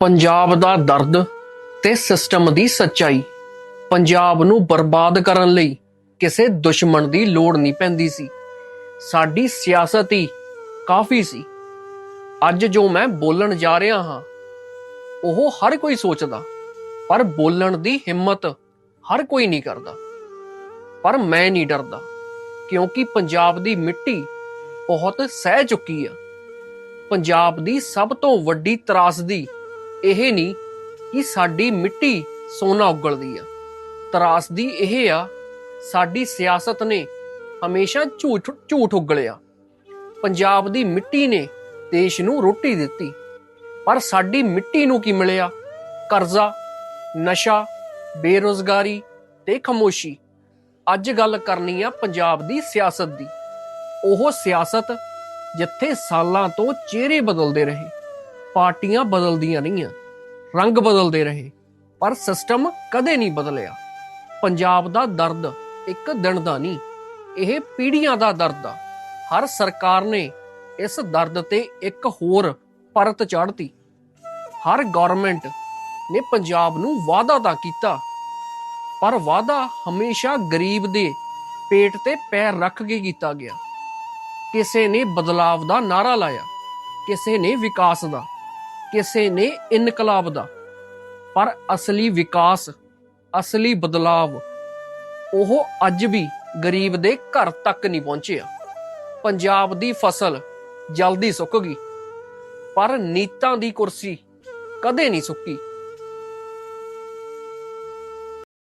ਪੰਜਾਬ ਦਾ ਦਰਦ ਤੇ ਸਿਸਟਮ ਦੀ ਸੱਚਾਈ। ਪੰਜਾਬ ਨੂੰ ਬਰਬਾਦ ਕਰਨ ਲਈ ਕਿਸੇ ਦੁਸ਼ਮਣ ਦੀ ਲੋੜ ਨਹੀਂ ਪੈਂਦੀ ਸੀ। ਸਾਡੀ ਸਿਆਸਤ ਹੀ ਕਾਫੀ ਸੀ। ਅੱਜ ਜੋ ਮੈਂ ਬੋਲਣ ਜਾ ਰਿਹਾ ਹਾਂ, ਉਹ ਹਰ ਕੋਈ ਸੋਚਦਾ, ਪਰ ਬੋਲਣ ਦੀ ਹਿੰਮਤ ਹਰ ਕੋਈ ਨਹੀਂ ਕਰਦਾ। ਪਰ ਮੈਂ ਨਹੀਂ ਡਰਦਾ, ਕਿਉਂਕਿ ਪੰਜਾਬ ਦੀ ਮਿੱਟੀ ਬਹੁਤ ਸਹਿ ਚੁੱਕੀ ਆ। ਪੰਜਾਬ ਦੀ ਸਭ ਤੋਂ ਵੱਡੀ ਤਰਾਸਦੀ ਇਹ ਨਹੀਂ ਕਿ ਸਾਡੀ ਮਿੱਟੀ ਸੋਨਾ ਉਗਲਦੀ ਆ। ਤਰਾਸਦੀ ਇਹ ਆ, ਸਾਡੀ ਸਿਆਸਤ ਨੇ ਹਮੇਸ਼ਾ ਝੂਠ ਝੂਠ ਉਗਲਿਆ। ਪੰਜਾਬ ਦੀ ਮਿੱਟੀ ਨੇ ਦੇਸ਼ ਨੂੰ ਰੋਟੀ ਦਿੱਤੀ। ਪਰ ਸਾਡੀ ਮਿੱਟੀ ਨੂੰ ਕੀ ਮਿਲਿਆ? ਕਰਜ਼ਾ, ਨਸ਼ਾ, ਬੇਰੋਜ਼ਗਾਰੀ ਤੇ ਖਮੋਸ਼ੀ। ਅੱਜ ਗੱਲ ਕਰਨੀ ਆ ਪੰਜਾਬ ਦੀ ਸਿਆਸਤ ਦੀ। ਉਹ ਸਿਆਸਤ ਜਿੱਥੇ ਸਾਲਾਂ ਤੋਂ ਚਿਹਰੇ ਬਦਲਦੇ ਰਹੇ। ਪਾਰਟੀਆਂ ਬਦਲਦੀਆਂ ਰਹੀਆਂ, ਰੰਗ ਬਦਲਦੇ ਰਹੇ, ਪਰ ਸਿਸਟਮ ਕਦੇ ਨਹੀਂ ਬਦਲਿਆ। ਪੰਜਾਬ ਦਾ ਦਰਦ ਇੱਕ ਦਿਨ ਦਾ ਨਹੀਂ, ਇਹ ਪੀੜ੍ਹੀਆਂ ਦਾ ਦਰਦ ਆ। ਹਰ ਸਰਕਾਰ ਨੇ ਇਸ ਦਰਦ ਤੇ ਇੱਕ ਹੋਰ ਪਰਤ ਚਾੜਤੀ। ਹਰ ਗਵਰਨਮੈਂਟ ਨੇ ਪੰਜਾਬ ਨੂੰ ਵਾਅਦਾ ਤਾਂ ਕੀਤਾ, ਪਰ ਵਾਅਦਾ ਹਮੇਸ਼ਾ ਗਰੀਬ ਦੇ ਪੇਟ ਤੇ ਪੈਰ ਰੱਖ ਕੇ ਕੀਤਾ ਗਿਆ। ਕਿਸੇ ਨੇ ਬਦਲਾਵ ਦਾ ਨਾਰਾ ਲਾਇਆ, ਕਿਸੇ ਨੇ ਵਿਕਾਸ ਦਾ। ਕਿਸੇ ਨੇ ਇਨਕਲਾਬ ਦਾ, ਪਰ ਅਸਲੀ ਵਿਕਾਸ, ਅਸਲੀ ਬਦਲਾਵ, ਉਹ ਅੱਜ ਵੀ ਗਰੀਬ ਦੇ ਘਰ ਤੱਕ ਨਹੀਂ ਪਹੁੰਚਿਆ। ਪੰਜਾਬ ਦੀ ਫਸਲ ਜਲਦੀ ਸੁੱਕ ਗਈ, ਪਰ ਨੀਤਾਂ ਦੀ ਕੁਰਸੀ ਕਦੇ ਨਹੀਂ ਸੁੱਕੀ।